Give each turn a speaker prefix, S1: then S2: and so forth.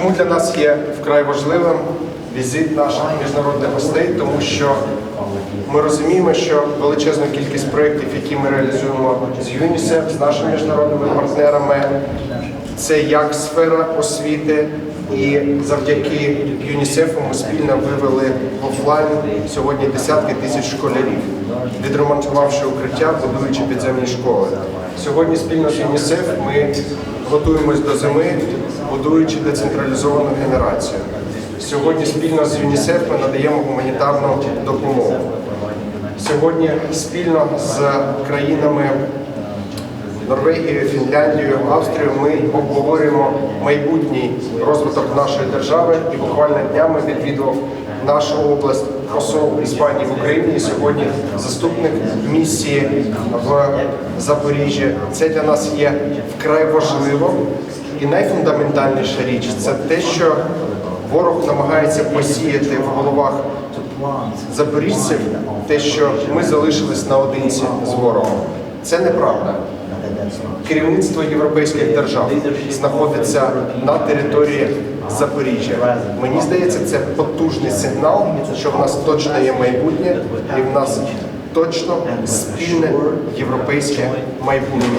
S1: Чому для нас є вкрай важливим візит наших міжнародних гостей? Тому що ми розуміємо, що величезну кількість проєктів, які ми реалізуємо з ЮНІСЕФ, з нашими міжнародними партнерами, це як сфера освіти, і завдяки ЮНІСЕФу ми спільно вивели в офлайн сьогодні десятки тисяч школярів, відремонтувавши укриття, будуючи підземні школи. Сьогодні спільно з ЮНІСЕФ ми готуємось до зими, будуючи децентралізовану генерацію. Сьогодні спільно з ЮНІСЕФ ми надаємо гуманітарну допомогу. Сьогодні спільно з країнами Норвегією, Фінляндією, Австрією ми обговорюємо майбутній розвиток нашої держави і буквально днями відвідував нашу область посол Іспанії в Україні і сьогодні заступник місії в Запоріжжі. Це для нас є вкрай важливо. І найфундаментальніша річ це те, що ворог намагається посіяти в головах запоріжців те, що ми залишились наодинці з ворогом. Це неправда. Керівництво європейських держав знаходиться на території Запоріжжя. Мені здається, це потужний сигнал, що в нас точно є майбутнє, і в нас точно спільне європейське майбутнє.